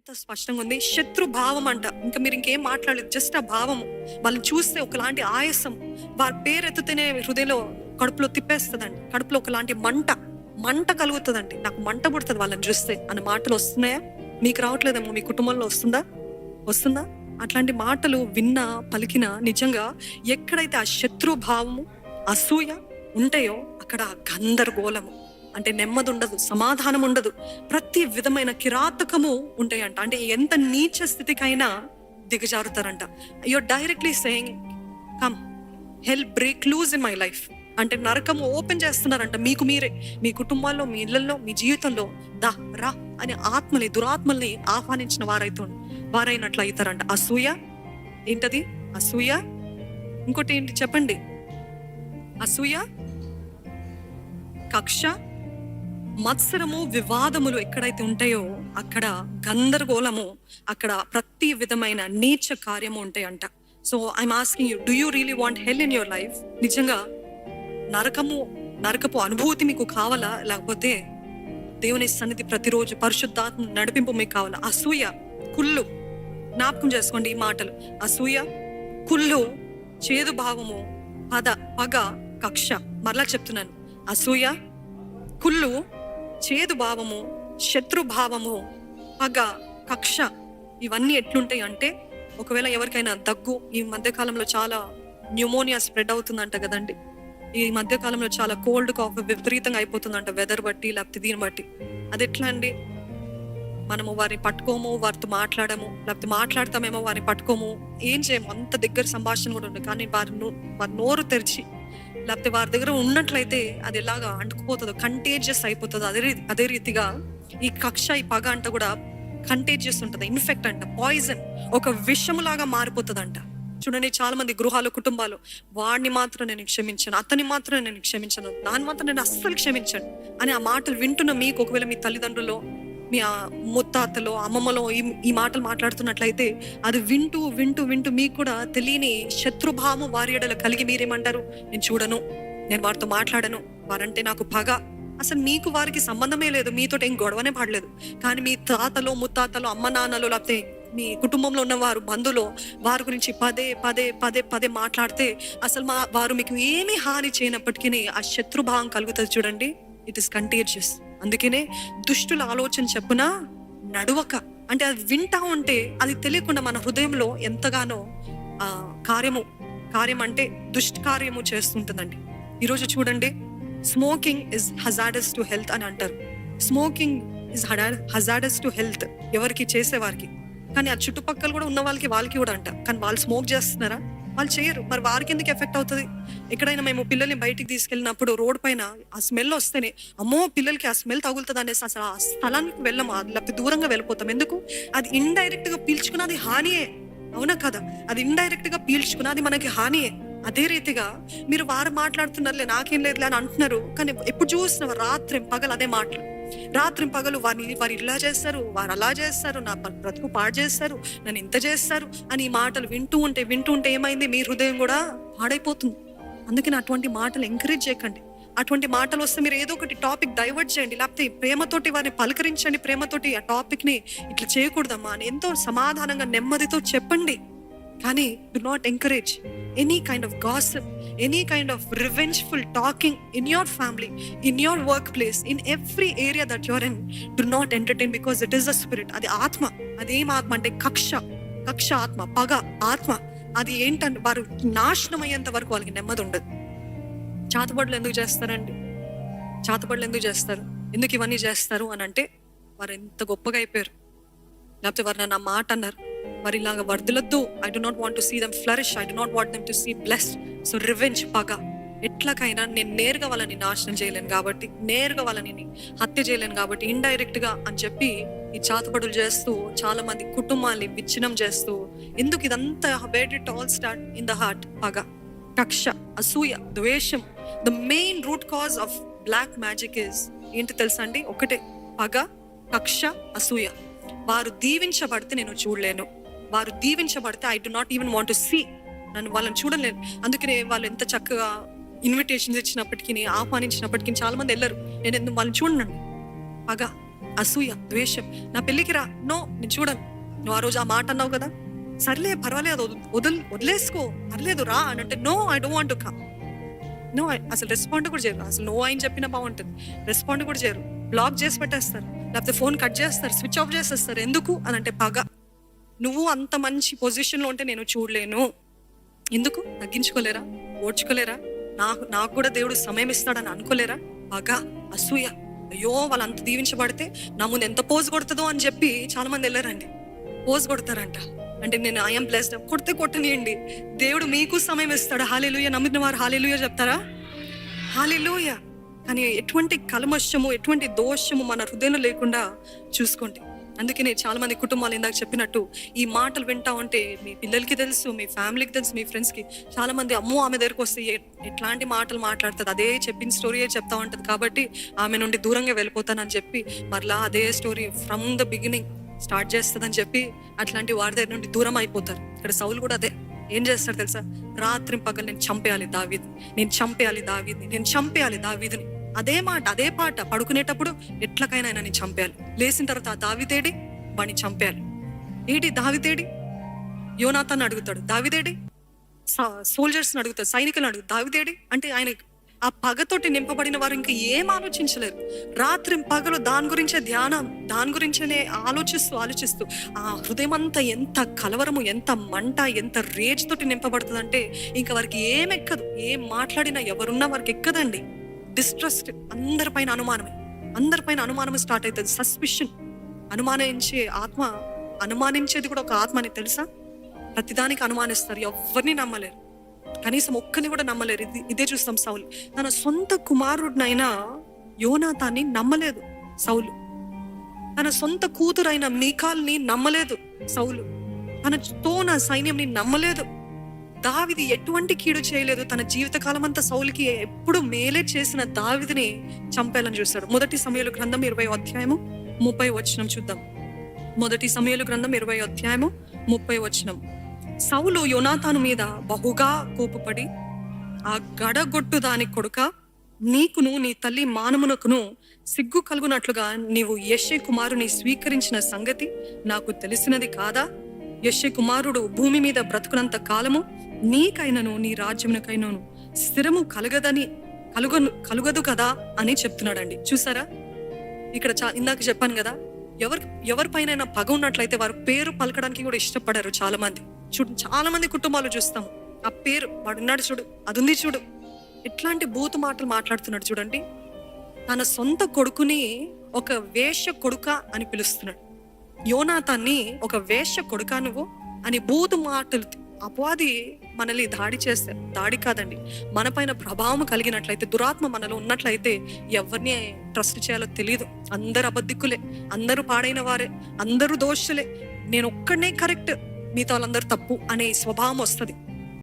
ఎంత స్పష్టంగా ఉంది. శత్రు భావం అంట. ఇంకా మీరు ఇంకేం మాట్లాడలేదు. జస్ట్ ఆ భావము. వాళ్ళని చూస్తే ఒకలాంటి ఆయాసం. వారి పేరు ఎత్తుతేనే హృదయంలో కడుపులో తిప్పేస్తుందండి. కడుపులో ఒకలాంటి మంట. మంట కలుగుతుందండి. నాకు మంట పుడుతుంది వాళ్ళని చూస్తే. అన్న మాటలు వస్తున్నాయా? మీకు రావట్లేదేమో? మీ కుటుంబంలో వస్తుందా? వస్తుందా? అట్లాంటి మాటలు విన్నా పలికిన నిజంగా ఎక్కడైతే ఆ శత్రు భావము అసూయ ఉంటాయో అక్కడ గందరగోళము. అంటే నెమ్మది ఉండదు సమాధానం ఉండదు ప్రతి విధమైన కిరాతకము ఉంటాయంట. అంటే ఎంత నీచ స్థితికైనా దిగజారుతారంట. Your directly saying come help break loose in my life అంటే నరకము ఓపెన్ చేస్తున్నారంట మీకు మీరే. మీ కుటుంబాల్లో మీ ఇళ్ళలో మీ జీవితంలో దా రా అని ఆత్మని దురాత్మల్ని ఆహ్వానించిన వారైతే వారైనట్లు అవుతారంట అసూయ ఏంటది? అసూయ? ఇంకోటి ఏంటి చెప్పండి? అసూయ? కక్ష? మత్సరము వివాదములు ఎక్కడైతే ఉంటాయో అక్కడ గందరగోళము అక్కడ ప్రతి విధమైన నీచ కార్యము ఉంటాయంట. So I'm asking you do you really want hell in your life నిజంగా నరకము నరకపు అనుభూతి మీకు కావాలా? లేకపోతే దేవుని సన్నిధి ప్రతిరోజు పరిశుద్ధాత్మ నడిపింపు మీకు కావాలా? అసూయ కుళ్ళు. జ్ఞాపకం చేసుకోండి ఈ మాటలు. అసూయ కుళ్ళు చేదు భావము పద పగ కక్ష. మరలా చెప్తున్నాను. అసూయ కుళ్ళు చేదు భావము శత్రుభావము పగ కక్ష ఇవన్నీ ఎట్లుంటాయి అంటే ఒకవేళ ఎవరికైనా దగ్గు ఈ మధ్యకాలంలో చాలా న్యూమోనియా స్ప్రెడ్ అవుతుందంట కదండి. ఈ మధ్యకాలంలో చాలా కోల్డ్ కాఫ్ విపరీతంగా అయిపోతుందంట వెదర్ బట్టి లేకపోతే దీన్ని బట్టి. అది ఎట్లా అండి? మనము వారిని పట్టుకోము వారితో మాట్లాడము లేకపోతే మాట్లాడతామేమో వారిని పట్టుకోము ఏం చేయము. అంత దగ్గర సంభాషణ కూడా ఉంది కానీ వారి నో- వారి నోరు తెరిచి లేకపోతే వారి దగ్గర ఉన్నట్లయితే అది ఎలాగా అంటుకుపోతుందో కంటేజియస్ అయిపోతుంది అదే రీ- అదే రీతిగా ఈ కక్ష ఈ పగ అంట కూడా కంటేజియస్ ఉంటుంది. ఇన్ఫెక్ట్ అంట పాయిజన్ ఒక విషములాగా మారిపోతుందంట. చూడండి చాలా మంది గృహాలు కుటుంబాలు వాడిని మాత్రం నేను క్షమించాను అతని మాత్రం నేను క్షమించను దాన్ని మాత్రం నేను అస్సలు క్షమించాను అని ఆ మాటలు వింటున్న మీకు ఒకవేళ మీ తల్లిదండ్రులు మీ ముత్తాతలో అమ్మమ్మలో ఈ ఈ మాటలు మాట్లాడుతున్నట్లయితే అది వింటూ వింటూ వింటూ మీకు కూడా తెలియని శత్రుభావం వారి ఎడల కలిగి మీరేమంటారు? నేను చూడను. నేను వారితో మాట్లాడను. వారంటే నాకు పగ. అసలు మీకు వారికి సంబంధమే లేదు. మీతో ఏం గొడవనే పడలేదు. కానీ మీ తాతలో ముత్తాతలో అమ్మ నాన్నలో లేకపోతే మీ కుటుంబంలో ఉన్న వారు బంధువులు వారి గురించి పదే పదే పదే పదే మాట్లాడితే అసలు మా వారు మీకు ఏమీ హాని చేయనప్పటికీ ఆ శత్రుభావం కలుగుతుంది చూడండి. ఇట్ ఇస్ కంటేజియస్ అందుకనే దుష్టుల ఆలోచన చెప్పున నడువక. అంటే అది వింటా ఉంటే అది తెలియకుండా మన హృదయంలో ఎంతగానో కార్యము కార్యం అంటే దుష్కార్యము చేస్తుంటుందండి. ఈరోజు చూడండి smoking is hazardous to health అని అంటారు. Smoking is hazardous to health ఎవరికి చేసేవారికి. కానీ ఆ చుట్టుపక్కల కూడా ఉన్న వాళ్ళకి వాళ్ళకి కూడా అంట. కానీ వాళ్ళు స్మోక్ చేస్తున్నారా? వాళ్ళు చేయరు మరి వారికి ఎందుకు ఎఫెక్ట్ అవుతుంది? ఎక్కడైనా మేము పిల్లల్ని బయటికి తీసుకెళ్ళినప్పుడు రోడ్ పైన ఆ స్మెల్ వస్తేనే అమ్మో పిల్లలకి ఆ స్మెల్ తగులుతుంది అనేసి అసలు ఆ స్థలానికి వెళ్ళము లేకపోతే దూరంగా వెళ్ళిపోతాం. ఎందుకు? అది ఇండైరెక్ట్గా పీల్చుకున్నది హానియే. అవునా కదా? అది ఇండైరెక్ట్గా పీల్చుకున్నది మనకి హానియే. అదే రీతిగా మీరు వారు మాట్లాడుతున్నారులే నాకేం లేదులే అని అంటున్నారు. కానీ ఎప్పుడు చూసిన రాత్రి పగలు అదే మాటలు. రాత్రి పగలు వారిని వారు ఇలా చేస్తారు వారు అలా చేస్తారు నా బ్రతుకు పాడు చేస్తారు నన్ను ఇంత చేస్తారు అని ఈ మాటలు వింటూ ఉంటే వింటూ ఉంటే ఏమైంది? మీ హృదయం కూడా పాడైపోతుంది. అందుకని అటువంటి మాటలు ఎంకరేజ్ చేయకండి. అటువంటి మాటలు వస్తే మీరు ఏదో ఒకటి టాపిక్ డైవర్ట్ చేయండి. లేకపోతే ప్రేమతోటి వారిని పలకరించండి. ప్రేమతోటి ఆ టాపిక్ని ఇట్లా చేయకూడదమ్మా అని ఎంతో సమాధానంగా నెమ్మదితో చెప్పండి. కానీ do not encourage any kind of gossip any kind of revengeful talking in your family in your work place in every area that your in do not entertain because it is a spirit అది ఆత్మ. అదేం ఆత్మ అంటే కక్ష. కక్ష ఆత్మ పగ ఆత్మ. అది ఏంటంటే వారు నాశనం అయ్యేంత వరకు వాళ్ళకి నెమ్మది ఉండదు. చాతబడులు ఎందుకు చేస్తారండి? చాతబడులు ఎందుకు చేస్తారు? ఎందుకు ఇవన్నీ చేస్తారు అని అంటే వారు ఎంత గొప్పగా అయిపోయారు. లేకపోతే వారు నా మాట అన్నారు. మరి ఇలాగా వర్ధులొద్దు I do not want to see them flourish I do not want them to see blessed so revenge పగ. ఎట్లకైనా నేను నేరుగా వాళ్ళని నాశనం చేయలేను కాబట్టి నేరుగా వాళ్ళని హత్య చేయలేను కాబట్టి ఇండైరెక్ట్గా అని చెప్పి ఈ చాతబడులు చేస్తూ చాలా మంది కుటుంబాన్ని విచ్ఛిన్నం చేస్తూ ఎందుకు ఇదంతా what it all start in the heart పగ. కక్ష అసూయ ద్వేషం. The main root cause of black magic is ఏంటి తెలుసా అండి? ఒకటే పగ కక్ష అసూయ. వారు దీవించబడితే నేను చూడలేను. వారు దీవించబడితే I do not even want to see నన్ను వాళ్ళని చూడలేను. అందుకనే వాళ్ళు ఎంత చక్కగా ఇన్విటేషన్స్ ఇచ్చినప్పటికీ ఆహ్వానించినప్పటికీ చాలా మంది వెళ్ళరు. నేను ఎందుకు వాళ్ళని చూడనండి? పగ అసూయ ద్వేషం. నా పెళ్ళికి రా. నో నేను చూడను. నువ్వు ఆ రోజు ఆ మాట అన్నావు కదా? సర్లే పర్వాలేదు వదిలి వదిలేసుకో. పర్లేదు రా అని అంటే no I don't want to come no అసలు రెస్పాండ్ కూడా చేయరు. అసలు నో ఆయన చెప్పినా బాగుంటుంది. రెస్పాండ్ కూడా చేయరు. బ్లాక్ చేసి పెట్టేస్తారు. లేకపోతే ఫోన్ కట్ చేస్తారు స్విచ్ ఆఫ్ చేసేస్తారు. ఎందుకు? అని అంటే పగ. నువ్వు అంత మంచి పొజిషన్లో ఉంటే నేను చూడలేను. ఎందుకు? తగ్గించుకోలేరా? ఓడ్చుకోలేరా? నాకు నాకు కూడా దేవుడు సమయం ఇస్తాడని అనుకోలేరా? పగ. అసూయ. అయ్యో వాళ్ళంత దీవించబడితే నా ముందు ఎంత పోజ్ కొడుతుందో అని చెప్పి చాలా మంది వెళ్ళారండి. పోజ్ కొడతారంట. అంటే నేను ఐఎమ్ బ్లెస్డ్ కొడితే కొట్టనియండి. దేవుడు మీకు సమయం ఇస్తాడు. హాలేలుయ నమ్మిన వారు హాలేలుయ చెప్తారా? హాలేలుయ కానీ ఎటువంటి కల్మషము ఎటువంటి దోషము మన హృదయంలో లేకుండా చూసుకోండి. అందుకే చాలా మంది కుటుంబాలు ఇందాక చెప్పినట్టు ఈ మాటలు వింటా ఉంటే మీ పిల్లలకి తెలుసు మీ ఫ్యామిలీకి తెలుసు మీ ఫ్రెండ్స్కి చాలా మంది అమ్మో ఆమె దగ్గరకు వస్తే ఎట్లాంటి మాటలు మాట్లాడుతుంది అదే చెప్పిన స్టోరీయే చెప్తా ఉంటుంది కాబట్టి ఆమె నుండి దూరంగా వెళ్ళిపోతానని చెప్పి మరలా అదే story from the beginning start చేస్తుందని చెప్పి అట్లాంటి వారి దగ్గర నుండి దూరం అయిపోతారు. ఇక్కడ సౌలు కూడా అదే. ఏం చేస్తారు తెలుసా? రాత్రి పగలు నేను చంపేయాలి దావీది నేను చంపేయాలి దావీదిని. నేను చంపేయాలి దావీదిని. అదే మాట అదే పాట పడుకునేటప్పుడు ఎట్లకైనా ఆయనని చంపాలి. చంపేయాలి లేచిన తర్వాత ఆ దావితేడి వాణ్ణి చంపేయాలి ఏంటి దావితేడి యోనాథాన్ని అడుగుతాడు దావిదేడి సోల్జర్స్ని అడుగుతాడు సైనికులను అడుగు దావిదేడి అంటే ఆయన ఆ పగతోటి నింపబడిన వారు ఇంకా ఏం ఆలోచించలేరు. రాత్రి పగలు దాని గురించే ధ్యానం దాని గురించే ఆలోచిస్తూ ఆలోచిస్తూ ఆ హృదయం అంతా ఎంత కలవరము ఎంత మంట ఎంత రేజ్ తోటి నింపబడుతుందంటే ఇంకా వారికి ఏం ఎక్కదు. ఏం మాట్లాడినా ఎవరున్నా వారికి ఎక్కదండి. డిస్ట్రస్ట్ అందరిపైన అనుమానమే. అందరిపైన అనుమానం స్టార్ట్ అవుతుంది. సస్పిషన్ అనుమానించే ఆత్మ అనుమానించేది కూడా ఒక ఆత్మ అని తెలుసా? ప్రతిదానికి అనుమానిస్తారు. ఎవరిని నమ్మలేరు. కనీసం ఒక్కరిని కూడా నమ్మలేరు. ఇది ఇదే చూస్తాం సౌలు. తన సొంత కుమారుడినైనా యోనాథాన్ని నమ్మలేదు సౌలు. తన సొంత కూతురైన మీకాల్ని నమ్మలేదు సౌలు. తన తోన సైన్యంని నమ్మలేదు. దావిది ఎటువంటి కీడు చేయలేదు. తన జీవితకాలం అంతా సౌలికి ఎప్పుడు మేలే చేసిన దావిదిని చంపాలని చూస్తాడు. మొదటి సమయాలు గ్రంథం ఇరవై అధ్యాయము ముప్పై వచనం చూద్దాం. మొదటి సమయాలు గ్రంథం ఇరవై అధ్యాయము ముప్పై వచనం. సౌలు యోనాతాను మీద బహుగా కోపపడి ఆ గడగొట్టు దాని కొడుక నీకును నీ తల్లి మానమునకును సిగ్గు కలుగునట్లుగా నీవు యశ్య కుమారుని స్వీకరించిన సంగతి నాకు తెలిసినది కాదా? యశ కుమారుడు భూమి మీద బ్రతుకునంత కాలము నీకైనను నీ రాజ్యమునకైనను స్థిరము కలగదని కలుగను కలుగదు కదా అని చెప్తున్నాడండి. చూసారా? ఇక్కడ చా ఇందాక చెప్పాను కదా ఎవరి ఎవరిపైన పగ ఉన్నట్లయితే వారు పేరు పలకడానికి కూడా ఇష్టపడరు చాలా మంది చూడు చాలా మంది కుటుంబాలు చూస్తాం ఆ పేరు వాడున్నాడు చూడు అది ఉంది చూడు. ఎట్లాంటి బూతు మాటలు మాట్లాడుతున్నాడు చూడండి. తన సొంత కొడుకుని ఒక వేష కొడుక అని పిలుస్తున్నాడు. యోనాథాన్ని ఒక వేష కొడుక నువ్వు? అని బూతు మాటలు అపవాది మనల్ని దాడి చేస్తే దాడి కాదండి. మనపైన ప్రభావం కలిగినట్లయితే దురాత్మ మనలో ఉన్నట్లయితే ఎవరిని ట్రస్ట్ చేయాలో తెలియదు అందరు అబద్ధికులే. అందరూ పాడైన వారే. అందరూ దోషులే. నేను ఒక్కడనే కరెక్ట్. మిగతా వాళ్ళందరూ తప్పు అనే స్వభావం వస్తుంది.